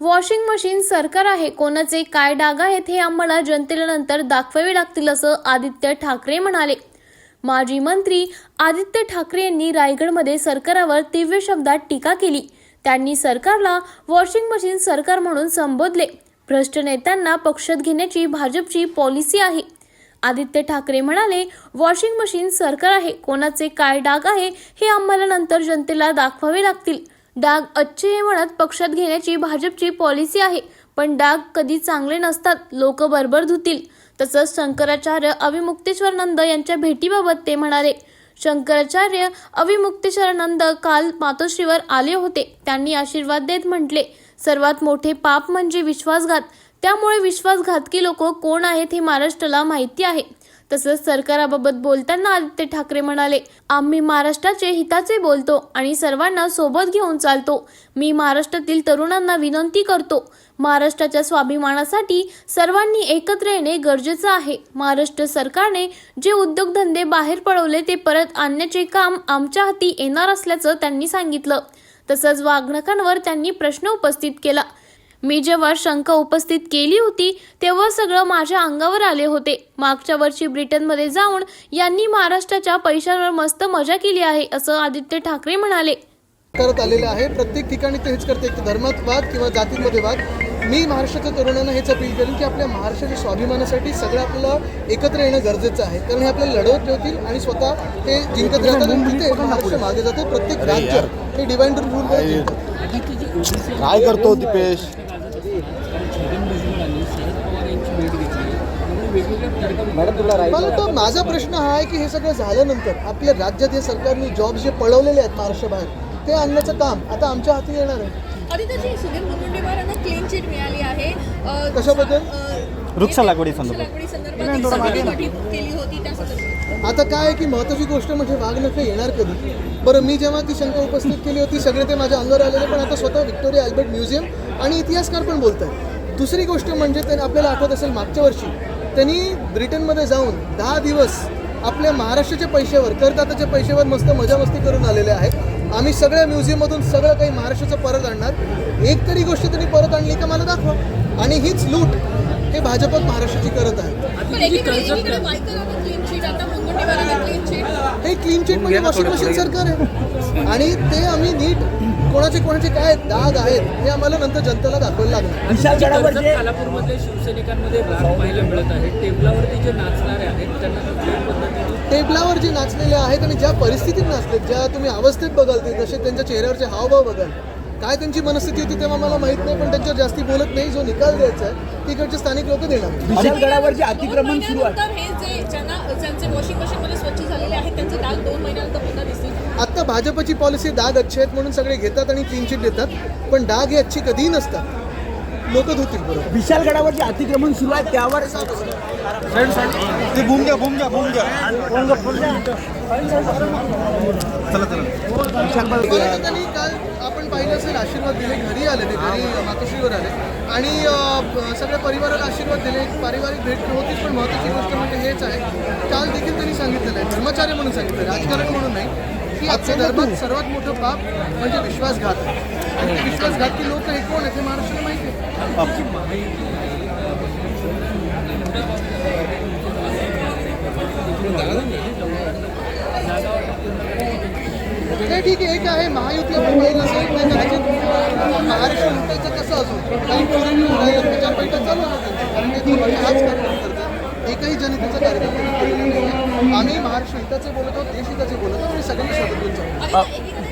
Washing machine सरकार आहे. कोणाचे काय डाग आहेत हे आम्हाला जनतेला नंतर दाखवावे लागतील असं आदित्य ठाकरे म्हणाले. माजी मंत्री आदित्य ठाकरे यांनी रायगडमध्ये सरकारावर तीव्र शब्दात टीका केली. त्यांनी सरकारला वॉशिंग मशीन सरकार म्हणून संबोधले. भ्रष्ट नेत्यांना पक्षात घेण्याची भाजपची पॉलिसी आहे. आदित्य ठाकरे म्हणाले वॉशिंग मशीन सरकार आहे. कोणाचे काय डाग आहे हे आम्हाला नंतर जनतेला दाखवावे लागतील. डाग अच्छे हे म्हणत पक्षात घेण्याची भाजपची पॉलिसी आहे. पण डाग कधी चांगले नसतात लोक बरोबर धुतील. तसंच शंकराचार्य अविमुक्तेश्वरानंद यांच्या भेटीबाबत ते म्हणाले शंकराचार्य अविमुक्तेश्वरानंद काल मातोश्रीवर आले होते. त्यांनी आशीर्वाद देत म्हटले सर्वात मोठे पाप म्हणजे विश्वासघात. त्यामुळे विश्वासघातकी लोक कोण आहेत हे महाराष्ट्राला माहिती आहे. तसंच सरकाराबाबत बोलताना आदित्य ठाकरे म्हणाले आम्ही महाराष्ट्राचे हिताचे बोलतो आणि सर्वांना सोबत घेऊन चालतो. मी महाराष्ट्रातील तरुणांना विनंती करतो. महाराष्ट्राच्या स्वाभिमानासाठी सर्वांनी एकत्र येणे गरजेचं आहे. महाराष्ट्र सरकारने जे उद्योगधंदे बाहेर पडवले ते परत आणण्याचे काम आमच्या हाती येणार असल्याचं त्यांनी सांगितलं. तसंच वागणकांवर त्यांनी प्रश्न उपस्थित केला. मी जेव्हा शंका उपस्थित केली होती तेव्हा सगळं माझ्या अंगावर आले होते. मागच्या वर्षी ब्रिटनमध्ये जाऊन यांनी महाराष्ट्राच्या पैशांवर मस्त मजा केली आहे असं आदित्य ठाकरे म्हणाले. करत आलेलं आहे. प्रत्येक ठिकाणी ते हेच करते. धर्मात वाद किंवा जातीमध्ये वाद मी महाराष्ट्राच्या तरुणांना हेच अपील करेन की आपल्या महाराष्ट्राच्या स्वाभिमानासाठी सगळं आपल्याला एकत्र येणं गरजेचं आहे. कारण हे आपल्याला लढवत ठेवतील आणि स्वतः ते जिंकत राहतात आणि तिथे महाराष्ट्र मागे जाते. प्रत्येक राज्य हे डिवाइड रूल काय करतो दीपेश? मला तर माझा प्रश्न हा आहे की हे सगळं झाल्यानंतर आपल्या राज्यात हे सरकारने जॉब जे पळवलेले आहेत महाराष्ट्राबाहेर ते आणण्याचं काम आता आमच्या हाती येणार आहे. आदित्यजी सुधीर मुनगंटीवारांना क्लीन चिट मिळाली आहे. अ, कशाबद्दल? अ, वृक्ष लागवडी वृक्ष संदर्भात. लागवडी संदर्भात एक समिती गठीत केली होती त्या संदर्भात. आता काय आहे की महत्त्वाची गोष्ट म्हणजे वाघनखं येणार कधी? बरं मी जेव्हा ती शंका उपस्थित केली होती सगळे ते माझ्या अंगावर आलेले पण आता स्वतः व्हिक्टोरिया अल्बर्ट म्युझियम आणि इतिहासकार पण बोलत आहेत. दुसरी गोष्ट म्हणजे त्यांनी आपल्याला आठवत असेल मागच्या वर्षी त्यांनी ब्रिटनमध्ये जाऊन दहा दिवस आपल्या महाराष्ट्राच्या पैशावर करदात्याच्या पैशावर मस्त मजा मस्ती करून आलेले आहेत. आम्ही सगळ्या म्युझियममधून सगळं काही महाराष्ट्राचं परत आणणार. एक तरी गोष्ट त्यांनी परत आणली का मला दाखवा. आणि हीच लूट हे भाजपच महाराष्ट्राची करत आहे. क्लीन चिट म्हणजे वॉशिंग मशीन सरकार आहे. आणि ते आम्ही नीट कोणाचे कोणाचे काय दाग आहेत हे आम्हाला नंतर जनतेला दाखवायला लागणार. खालापूरमधले शिवसैनिकांमध्ये पाहायला मिळत आहे. टेबलावरती जे नाचणारे आहेत त्यांना टेबलावर जे नाचलेले आहेत आणि ज्या परिस्थितीत नाचलेत ज्या तुम्ही अवस्थेत बघाल ते जसे त्यांच्या चेहऱ्यावरचे हावभाव बघाल काय त्यांची मनस्थिती होती तेव्हा मला माहीत नाही पण त्यांच्यावर जास्ती बोलत नाही. जो निकाल द्यायचा आहे तिकडचे स्थानिक लोक देणार. जे दोन अतिक्रमण सुरू आहे. महिन्यानंतर हे जे ज्यांना ज्यांचे वॉशिंग मशीनमध्ये स्वच्छ झालेले आहेत त्यांचे डाग दोन महिन्यानंतर पुन्हा दिसतील. आत्ता भाजपची पॉलिसी डाग अच्छे आहेत म्हणून सगळे घेतात आणि क्लीन चिट देतात पण डाग हे अच्छी कधीही नसतात. लोक धुतील बरोबर. विशालगडावर जे अतिक्रमण सुरू आहे त्यावर ते घ्या चला चला. त्यांनी काल असेल आशीर्वाद दिले घरी आले ते घरी मातोश्रीवर आले. आणि सगळ्या परिवाराला आशीर्वाद दिले पारिवारिक भेट होतीच पण महत्त्वाची गोष्ट म्हणजे हेच आहे काल देखील त्यांनी सांगितलेलं आहे धर्माचार्य म्हणून सांगितलं राजकारण म्हणून नाही की आजच्या धर्मात सर्वात मोठं पाप म्हणजे विश्वासघात. आणि विश्वासघाती लोक हे कोण आहे ते महाराष्ट्राला माहिती आहे? ठीक आहे एक आहे महायुती आपण पाहिलं महाराष्ट्र लुटायचं कसं असो काही चोरी राहिलं प्रचार चालू कारण ते हाच कार्यक्रम करतात. एकही जनतेचा कार्यक्रम आम्ही महाराष्ट्र हिताचे बोलत आहोत देश हिताचे बोलत आहोत आणि सगळ्यांनी सोबत